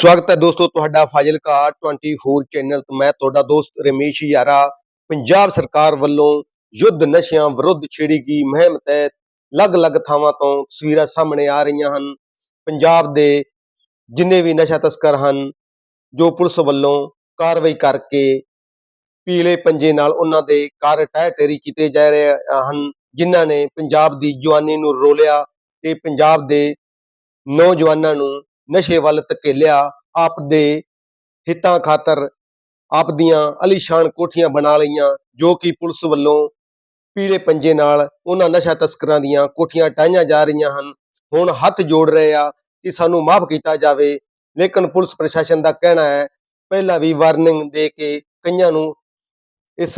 ਸਵਾਗਤ ਹੈ ਦੋਸਤੋ ਤੁਹਾਡਾ ਫਾਜ਼ਿਲਕਾ 24 ਚੈਨਲ ਤੋਂ ਮੈਂ ਤੁਹਾਡਾ ਦੋਸਤ ਰਮੇਸ਼ ਯਾਰਾ, ਪੰਜਾਬ ਸਰਕਾਰ ਵੱਲੋਂ ਯੁੱਧ ਨਸ਼ਿਆਂ ਵਿਰੁੱਧ ਛੇੜੀ ਗਈ ਮੁਹਿੰਮ ਤਹਿਤ ਅਲੱਗ-ਅਲੱਗ ਥਾਵਾਂ ਤੋਂ ਤਸਵੀਰਾਂ ਸਾਹਮਣੇ ਆ ਰਹੀਆਂ ਹਨ। ਪੰਜਾਬ ਦੇ ਜਿੰਨੇ ਵੀ ਨਸ਼ਾ ਤਸਕਰ ਹਨ, ਜੋ ਪੁਲਿਸ ਵੱਲੋਂ ਕਾਰਵਾਈ ਕਰਕੇ ਪੀਲੇ ਪੰਜੇ ਨਾਲ ਉਹਨਾਂ ਦੇ ਕਾਰ ਟਹਿ ਟੇਰੀ ਕੀਤੇ ਜਾ ਰਹੇ ਹਨ, ਜਿਨ੍ਹਾਂ ਨੇ ਪੰਜਾਬ ਦੀ ਜਵਾਨੀ ਨੂੰ ਰੋਲਿਆ ਤੇ ਪੰਜਾਬ ਦੇ ਨੌਜਵਾਨਾਂ ਨੂੰ ਨਸ਼ੇ ਵੱਲ ਧਕੇਲਿਆ, ਆਪ ਦੇ ਹਿੱਤਾਂ ਖਾਤਰ ਆਪ ਦੀਆਂ ਅਲੀਸ਼ਾਨ ਕੋਠੀਆਂ ਬਣਾ ਲਈਆਂ, ਜੋ ਕਿ ਪੁਲਿਸ ਵੱਲੋਂ ਪੀਲੇ ਪੰਜੇ ਨਾਲ ਉਹਨਾਂ ਨਸ਼ਾ ਤਸਕਰਾਂ ਦੀਆਂ ਕੋਠੀਆਂ ਟਾਈਆਂ ਜਾ ਰਹੀਆਂ ਹਨ। ਹੁਣ ਹੱਥ ਜੋੜ ਰਹੇ ਆ ਕਿ ਸਾਨੂੰ ਮਾਫ ਕੀਤਾ ਜਾਵੇ, ਲੇਕਿਨ ਪੁਲਿਸ ਪ੍ਰਸ਼ਾਸਨ ਦਾ ਕਹਿਣਾ ਹੈ, ਪਹਿਲਾਂ ਵੀ ਵਾਰਨਿੰਗ ਦੇ ਕੇ ਕਈਆਂ ਨੂੰ ਇਸ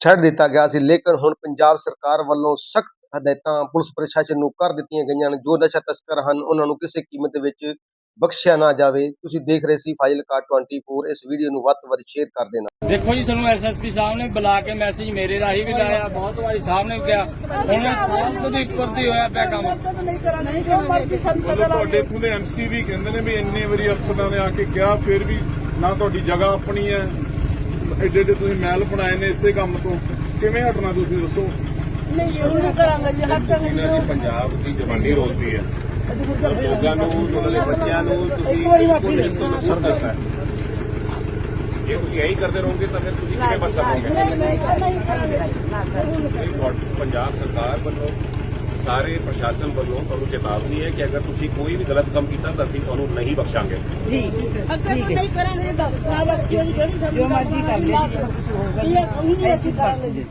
ਛੱਡ ਦਿੱਤਾ ਗਿਆ ਸੀ, ਲੇਕਿਨ ਹੁਣ ਪੰਜਾਬ ਸਰਕਾਰ ਵੱਲੋਂ ਸਖਤ ਹਦਾਇਤਾਂ ਪੁਲਿਸ ਪ੍ਰਸ਼ਾਸਨ ਨੂੰ ਕਰ ਦਿੱਤੀਆਂ ਗਈਆਂ ਨੇ। ਜੋ ਨਸ਼ਾ ਤਸਕਰ ਹਨ ਉਹਨਾਂ ਨੂੰ ਕਿਸੇ ਕੀਮਤ ਵਿੱਚ ਬਖਸ਼ਿਆ ਨਾ ਜਾਵੇ। ਤੁਸੀਂ ਦੇਖ ਰਹੇ ਸੀ ਫਾਜ਼ਿਲਕਾ 24 ਇਸ ਵੀਡੀਓ ਨੂੰ ਵੱਧ ਤੋਂ ਵੱਧ ਸ਼ੇਅਰ ਕਰ ਦੇਣਾ। ਦੇਖੋ ਜੀ ਤੁਹਾਨੂੰ ਐਸਐਸਪੀ ਸਾਹਿਬ ਨੇ ਬੁਲਾ ਕੇ ਮੈਸੇਜ ਮੇਰੇ ਰਾਹੀਂ ਵੀ ਲਾਇਆ। ਬਹੁਤ ਵਾਰੀ ਸਾਹਿਬ ਨੇ ਕਿਹਾ। ਹੁਣ ਸਭ ਤੋਂ ਇੱਕਰ ਦੀ ਹੋਇਆ ਪਿਆ ਕੰਮ। ਤੁਹਾਡੇ ਇੱਥੋਂ ਦੇ ਐਮਸੀ ਵੀ ਕਹਿੰਦੇ ਨੇ ਵੀ ਇੰਨੇ ਵਾਰੀ ਅਫਸਰਾਂ ਨੇ ਆ ਕੇ ਕਿਹਾ ਫਿਰ ਵੀ ਨਾ ਤੁਹਾਡੀ ਜਗ੍ਹਾ ਆਪਣੀ ਹੈ। ਐਡੇ ਐਡੇ ਤੁਸੀਂ ਮਹਿਲ ਬਣਾਏ ਨੇ ਇਸੇ ਕੰਮ ਤੋਂ। ਕਿਵੇਂ ਹਟਣਾ ਤੁਸੀਂ ਦੱਸੋ? ਨਹੀਂ ਕਰਾਂਗੇ ਜੀ ਪੰਜਾਬ ਦੀ ਜਵਾਨੀ ਰੋਲਦੀ ਹੈ ਲੋਕਾਂ ਨੂੰ ਉਹਨਾਂ ਦੇ ਬੱਚਿਆਂ ਨੂੰ ਤੁਸੀਂ ਬਿਲਕੁਲ ਇਸ ਤੋਂ ਨਸਰ ਦਿੱਤਾ ਹੈ। ਜੇ ਤੁਸੀਂ ਇਹੀ ਕਰਦੇ ਰਹੋਗੇ ਤਾਂ ਫਿਰ ਤੁਸੀਂ ਕਿਵੇਂ ਬਚ ਸਕੋਗੇ? ਨਹੀਂ ਨਹੀਂ ਕਰਾਂਗੇ ਇਹ ਗੌਰ- ਪੰਜਾਬ ਸਰਕਾਰ ਵੱਲੋਂ ਸਾਰੇ ਪ੍ਰਸ਼ਾਸਨ ਵੱਲੋਂ ਤੁਹਾਨੂੰ ਚੇਤਾਵਨੀ ਹੈ ਕਿ ਅਗਰ ਤੁਸੀਂ ਕੋਈ ਵੀ ਗਲਤ ਕੰਮ ਕੀਤਾ ਤਾਂ ਅਸੀਂ ਤੁਹਾਨੂੰ ਨਹੀਂ ਬਖਸ਼ਾਂਗੇ। ਅੱਗੇ ਤੋਂ ਨਹੀਂ ਕਰਾਂਗੇ ਬਸ ਨਾ ਬਖਸ਼ੀਏ ਜੀ ਜਿਹੜੀ ਜੋ ਮਰਜ਼ੀ ਕਰ ਲੈ ਜੀ ਇਹ ਕੋਈ ਨਹੀਂ ਅਸੀਂ ਕਰਾਂਗੇ ਜੀ।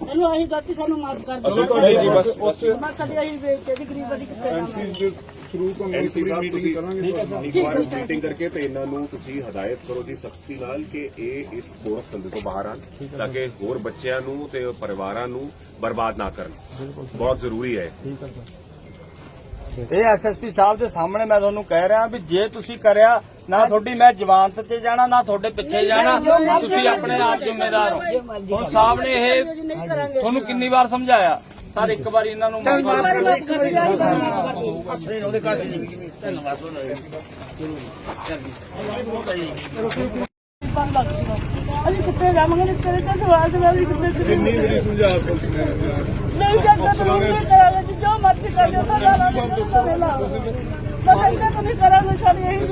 ਇਹਨੂੰ ਅਸੀਂ ਗਲਤੀ ਸਾਨੂੰ ਮਾਫ ਕਰ ਦਿਓ। ਅਸੀਂ ਤੁਹਾਡੀ ਜੀ ਬਸ ਉਸ ਮੈਂ ਕਦੇ ਅਸੀਂ ਵੇਚ ਕੇ ਦੀ ਗਰੀਬ ਦੀ ਕਿੱਥੇ ਜਾਵਾਂਗੇ? ਐਮਸੀ ਦੇ ਥਰੂ ਤੋਂ ਮੇਰੀ ਐਮਸੀ ਪੂਰੀ ਸਾਹਿਬ ਮੀਟਿੰਗ ਤੁਸੀਂ ਕਰਾਂਗੇ ਤੁਹਾਡੀ। ਇੱਕ ਵਾਰ ਮੀਟਿੰਗ ਕਰਕੇ ਤੇ ਇਹਨਾਂ ਨੂੰ ਤੁਸੀਂ ਹਦਾਇਤ ਕਰੋ ਜੀ ਸਖਤੀ ਨਾਲ ਕਿ ਇਹ ਇਸ ਕੋਰਸ ਧੰਦੇ ਤੋਂ ਬਾਹਰ ਆਣ ਤਾਂ ਕਿ ਹੋਰ ਬੱਚਿਆਂ ਨੂੰ ਤੇ ਪਰਿਵਾਰਾਂ ਨੂੰ ਬਰਬਾਦ ਨਾ ਕਰਨ। ਬਹੁਤ ਜ਼ਰੂਰੀ ਹੈ ਇਹ ਐਸਐਸਪੀ ਸਾਹਿਬ ਦੇ ਸਾਹਮਣੇ ਮੈਂ ਤੁਹਾਨੂੰ ਕਹਿ ਰਿਹਾ ਵੀ ਜੇ ਤੁਸੀਂ ਕਰਿਆ ਨਾ ਤੁਹਾਡੀ ਮੈਂ ਜਵਾਨਤ ਤੇ ਜਾਣਾ ਨਾ ਤੁਹਾਡੇ ਪਿੱਛੇ ਜਾਣਾ ਤੁਸੀਂ ਆਪਣੇ ਆਪ ਜ਼ਿੰਮੇਦਾਰ ਹੋ। ਹੁਣ ਸਾਹਿਬ ਨੇ ਇਹ ਨਹੀਂ ਤੁਹਾਨੂੰ ਕਿੰਨੀ ਵਾਰ ਸਮਝਾਇਆ? ਸਰ ਇੱਕ ਵਾਰੀ ਇਹਨਾਂ ਨੂੰ ਅਸੀਂ ਕਿੱਥੇ ਜਾਵਾਂਗੇ? ਨਹੀਂ ਤੇਰੇ ਤੇ ਸਵਾਲ ਜਵਾਬ ਵੀ ਕਿੱਥੇ ਕਿੰਨੀ ਵਾਰੀ ਸਮਝਾ ਪੁਲਿਸ ਨੇ? ਨਹੀਂ ਜਾਂਦਾ ਤਾਂ ਨਹੀਂ ਕਰਾਂਗੇ ਜੀ, ਜੋ ਮਰਜ਼ੀ ਮੈਂ ਕਹਿੰਦਾ ਤਾਂ ਨਹੀਂ ਕਰਾਂਗੇ ਸਾਡੀ ਇਹੀ।